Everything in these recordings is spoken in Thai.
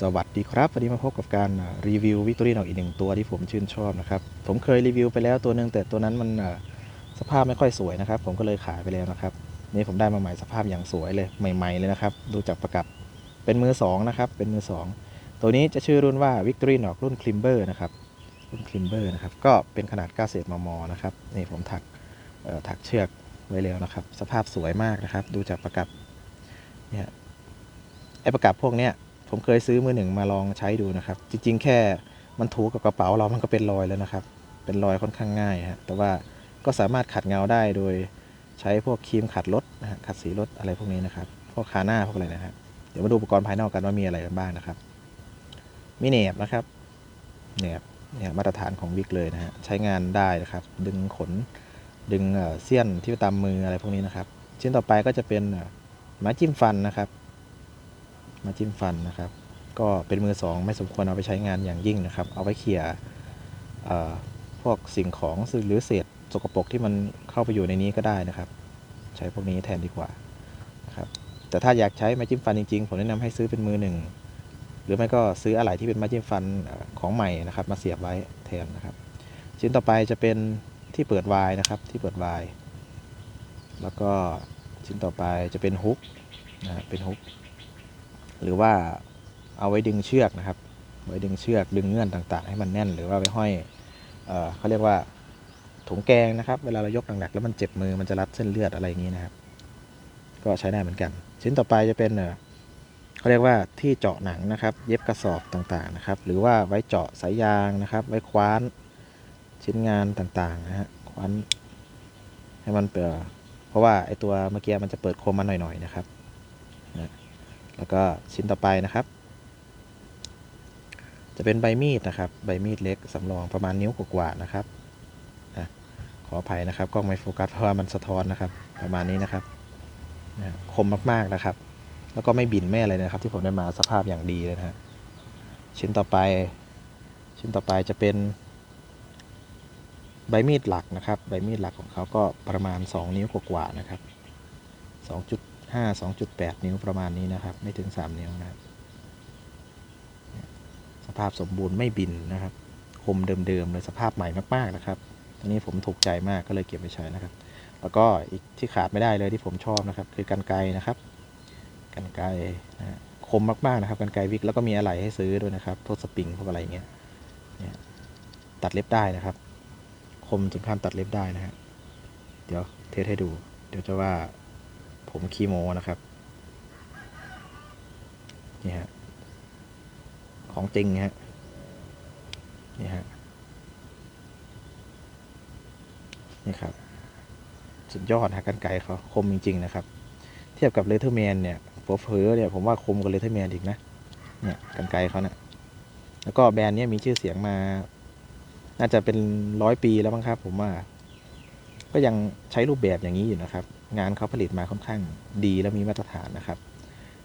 สวัสดีครับ วันนี้มาพบกับการรีวิววิกตอรี่นอกอีกหนึ่งตัวที่ผมชื่นชอบนะครับ ผมเคยรีวิวไปแล้วตัวหนึ่งแต่ตัวนั้นมันสภาพไม่ค่อยสวยนะครับ ผมก็เลยขายไปแล้วนะครับ นี่ผมได้มาใหม่สภาพอย่างสวยเลยใหม่ ๆ เลยนะครับ ดูจากประกับเป็นมือสองนะครับ เป็นมือสองตัวนี้จะชื่อรุ่นว่า Victory n o c รุ่น Climber นะครับ รุ่น Climber นะครับ ก็เป็นขนาด9เศษมมนะครับ นี่ผมถักถักเชือกไว้แล้วนะครับ สภาพสวยมากนะครับ ดูจากประกับเนี่ยไอประกับพวกเนี้ย ผมเคยซื้อมือหนึ่งมาลองใช้ดูนะครับ จริง ๆ แค่มันถูกับกระเป๋าเรามันก็เป็นรอยแล้วนะครับ เป็นรอยค่อนข้างง่ายฮะแต่ว่าก็สามารถขัดเงาได้โดยใช้พวกครีมขัดรถนะฮะขัดสีรถอะไรพวกนี้นะครับ พวกคาหน้าพวกอะไรนะครับ เดี๋ยวมาดูอุปกรณ์ภายนอกกันว่ามีอะไรกันบ้างนะครับ มีเนบนะครับเนบเนี่ยมาตรฐานของวิกเลยนะฮะใช้งานได้นะครับ ดึงขนดึงเสี้ยนที่ตามมืออะไรพวกนี้นะครับ ชิ้นต่อไปก็จะเป็นไม้จิ้มฟันนะครับ มาจิ้มฟันนะครับ ก็เป็นมือสองไม่สมควรเอาไปใช้งานอย่างยิ่งนะครับ เอาไว้เขี่ยเอ่อพวกสิ่งของหรือเศษสกปรกที่มันเข้าไปอยู่ในนี้ก็ได้นะครับ ใช้พวกนี้แทนดีกว่านะครับแต่ถ้าอยากใช้ไม้จิ้มฟันจริงๆ ผมแนะนำให้ซื้อเป็นมือหนึ่งหรือไม่ก็ซื้ออะไรที่เป็นไม้จิ้มฟันของใหม่นะครับ มาเสียบไว้แทนนะครับ ชิ้นต่อไปจะเป็นที่เปิดวายนะครับ ที่เปิดวายแล้วก็ชิ้นต่อไปจะเป็นฮุกนะเป็นฮุก หรือว่าเอาไว้ดึงเชือกนะครับ ไว้ดึงเชือกดึงเงื่อนต่างๆ ให้มันแน่น หรือว่าไว้ห้อยเอเขาเรียกว่าถุงแกงนะครับ เวลาเรายกหนักๆแล้วมันเจ็บมือมันจะรัดเส้นเลือดอะไรอย่างนี้นะครับ ก็ใช้ได้เหมือนกัน ชิ้นต่อไปจะเป็นเขาเรียกว่าที่เจาะหนังนะครับ เย็บกระสอบต่างๆนะครับ หรือว่าไว้เจาะสายยางนะครับ ไว้คว้านชิ้นงานต่างๆนะฮะคว้านให้มันเปิดเพราะว่าไอตัวเมื่อกี้มันจะเปิดคมมาหน่อยๆนะครับ แล้วก็ชิ้นต่อไปนะครับ จะเป็นใบมีดนะครับ ใบมีดเล็กสำรองประมาณนิ้วกว่าๆนะครับอขออภัยนะครับกล้องไม่โฟกัสเพราะว่ามันสะท้อนนะครับ ประมาณนี้นะครับคมมากๆนะครับ แล้วก็ไม่บินไม่อะไรนะครับ ที่ผมได้มาสภาพอย่างดีเลยนะฮะชิ้นต่อไป ชิ้นต่อไปจะเป็นใบมีดหลักนะครับ ใบมีดหลักของเขาก็ประมาณ 2 นิ้วกว่าๆนะครับ 2 5 2.8 นิ้วประมาณนี้นะครับ ไม่ถึง 3 นิ้วนะครับ สภาพสมบูรณ์ไม่บินนะครับคมเดิมๆเลยสภาพใหม่มากๆนะครับอันนี้ผมถูกใจมากก็เลยเก็บไว้ใช้นะครับ แล้วก็อีกที่ขาดไม่ได้เลยที่ผมชอบนะครับ คือกันไกนะครับ กันไกนะคมมากๆนะครับ กันไกวิกแล้วก็มีอะไหล่ให้ซื้อด้วยนะครับพวกสปริงพวกอะไรอย่างเงี้ยเนี่ยตัดเล็บได้นะครับ คมถึงขั้นตัดเล็บได้นะฮะเดี๋ยวเทสให้ดู เดี๋ยวจะว่า ผมคีโมนะครับ นี่ฮะ ของจริงฮะ นี่ฮะ นี่ครับ สุดยอดฮะกันไกรเขาคมจริง ๆ นะครับ เทียบกับเลเทอร์แมนเนี่ยเผลอๆเนี่ยผมว่าคมกว่าเลเทอร์แมนอีกนะ เนี่ยกันไกรเขาเนะ่ยแล้วก็แบรนด์เนี้มีชื่อเสียงมา น่าจะเป็นร้อยปีแล้วมั้งครับ ผมว่า ก็ยังใช้รูปแบบอย่างนี้อยู่นะครับ งานเขาผลิตมาค่อนข้างดีและมีมาตรฐานนะครับ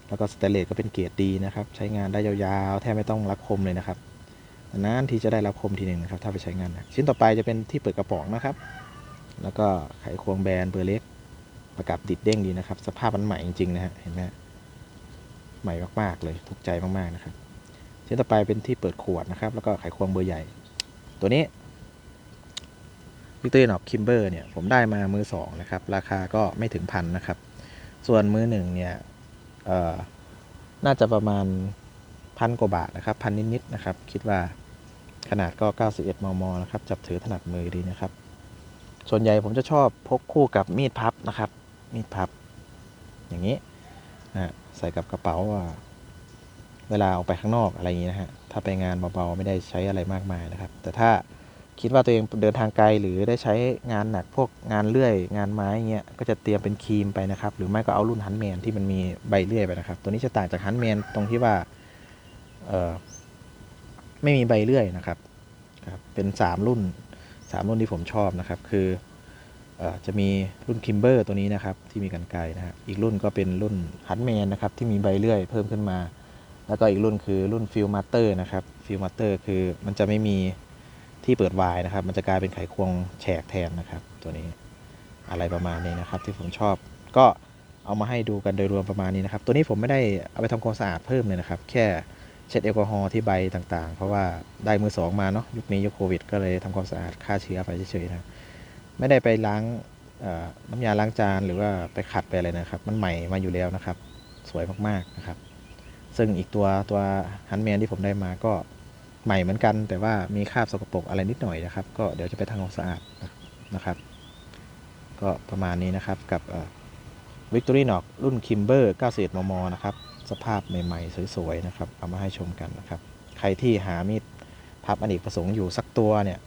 แล้วก็สเตเลสก็เป็นเกียรดดีนะครับ ใช้งานได้ยาวๆ แทบไม่ต้องรับคมเลยนะครับนานที่จะได้รับคมทีหนึ่งนะครับ ถ้าไปใช้งานนักชิ้นต่อไปจะเป็นที่เปิดกระป๋องนะครับ แล้วก็ไขควงแบนเบอร์เล็กประกับติดเด้งดีนะครับ สภาพมันใหม่จริงๆนะฮะเห็นไหมใหม่มากๆเลยถูกใจมากๆนะครับชิ้นต่อไปเป็นที่เปิดขวดนะครับ แล้วก็ไขควงเบอร์ใหญ่ ตัวนี้ วิกตอรี่นอกคิมเบอร์เนี่ยผมได้มามือสองนะครับ ราคาก็ไม่ถึงพันนะครับ ส่วนมือหนึ่งเนี่ยน่าจะประมาณพันกว่าบาทนะครับพันนิดๆนะครับ คิดว่าขนาดก็ 91 มม นะครับ จับถือถนัดมือดีนะครับ ส่วนใหญ่ผมจะชอบพกคู่กับมีดพับนะครับ มีดพับ อย่างนี้นะใส่กับกระเป๋าว่าเวลาออกไปข้างนอกอะไรอย่างนี้นะฮะ ถ้าไปงานเบาๆ ไม่ได้ใช้อะไรมากมายนะครับ แต่ถ้า คิดว่าตัวเองเดินทางไกลหรือได้ใช้งานหนักพวกงานเลื่อย งานไม้เงี้ยก็จะเตรียมเป็นครีมไปนะครับ หรือไม่ก็เอารุ่นฮันแมนที่มันมีใบเลื่อยไปนะครับ ตัวนี้จะต่างจากฮันแมนตรงที่ว่าเออไม่มีใบเลื่อยนะครับครับเป็น 3 รุ่น 3 รุ่นที่ผมชอบนะครับ คืออจะมีรุ่นคิมเบอร์ตัวนี้นะครับ ที่มีกันไกลนะฮะอีกรุ่นก็เป็นรุ่นฮันแมนนะครับที่มีใบเลื่อยเพิ่มขึ้นมา แล้วก็อีกรุ่นคือรุ่นฟิลมาเตอร์นะครับฟิลมาเตอร์คือมันจะไม่มี ที่เปิดวายนะครับ มันจะกลายเป็นไขควงแฉกแทนนะครับ ตัวนี้อะไรประมาณนี้นะครับ ที่ผมชอบก็เอามาให้ดูกันโดยรวมประมาณนี้นะครับ ตัวนี้ผมไม่ได้เอาไปทำความสะอาดเพิ่มเลยนะครับ แค่เช็ดแอลกอฮอล์ที่ใบต่างๆ เพราะว่าได้มือสองมาเนาะยุคนี้ยุคโควิด ก็เลยทำความสะอาดฆ่าเชื้อไปเฉยๆนะไม่ได้ไปล้างน้ำยาล้างจานหรือว่าไปขัดไปอะไรนะครับ มันใหม่มาอยู่แล้วนะครับ สวยมากๆนะครับ ซึ่งอีกตัวตัวฮันแมนที่ผมได้มาก็ ใหม่เหมือนกัน แต่ว่ามีคราบสกปรกอะไรนิดหน่อยนะครับ ก็เดี๋ยวจะไปทำความสะอาดนะครับ ก็ประมาณนี้นะครับกับวิกตอรี่นอกรุ่นคิมเบอร์91มมนะครับ สภาพใหม่ๆ สวยๆนะครับ เอามาให้ชมกันนะครับ ใครที่หามีดพับอเนกประสงค์อยู่สักตัวเนี่ย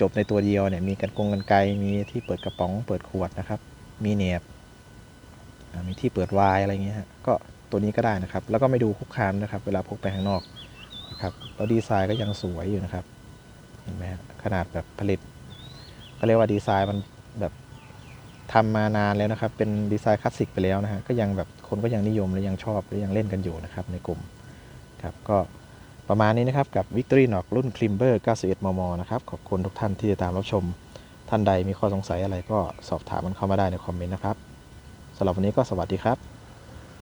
จบๆในตัวเดียวเนี่ยมีกันกงกันไกมีที่เปิดกระป๋องเปิดขวดนะครับ มีเนียบมีที่เปิดวายอะไรเงี้ยฮะก็ตัวนี้ก็ได้นะครับ แล้วก็ไม่ดูคุกคามนะครับ เวลาพกไปข้างนอก นะครับแล้วดีไซน์ก็ยังสวยอยู่นะครับเห็นไหมขนาดแบบผลิตเขาเรียกว่าดีไซน์มันแบบทำมานานแล้วนะครับ เป็นดีไซน์คลาสสิกไปแล้วนะฮะก็ยังแบบคนก็ยังนิยมและยังชอบและยังเล่นกันอยู่นะครับในกลุ่มครับก็ประมาณนี้นะครับกับ Victory n o c รุ่น Climber 91 มม นะครับขอบคุณทุกท่านที่ติดตามรับชมท่านใดมีข้อสงสัยอะไรก็สอบถามมันเข้ามาได้ในคอมเมนต์นะครับสำหรับวันนี้ก็สวัสดีครับ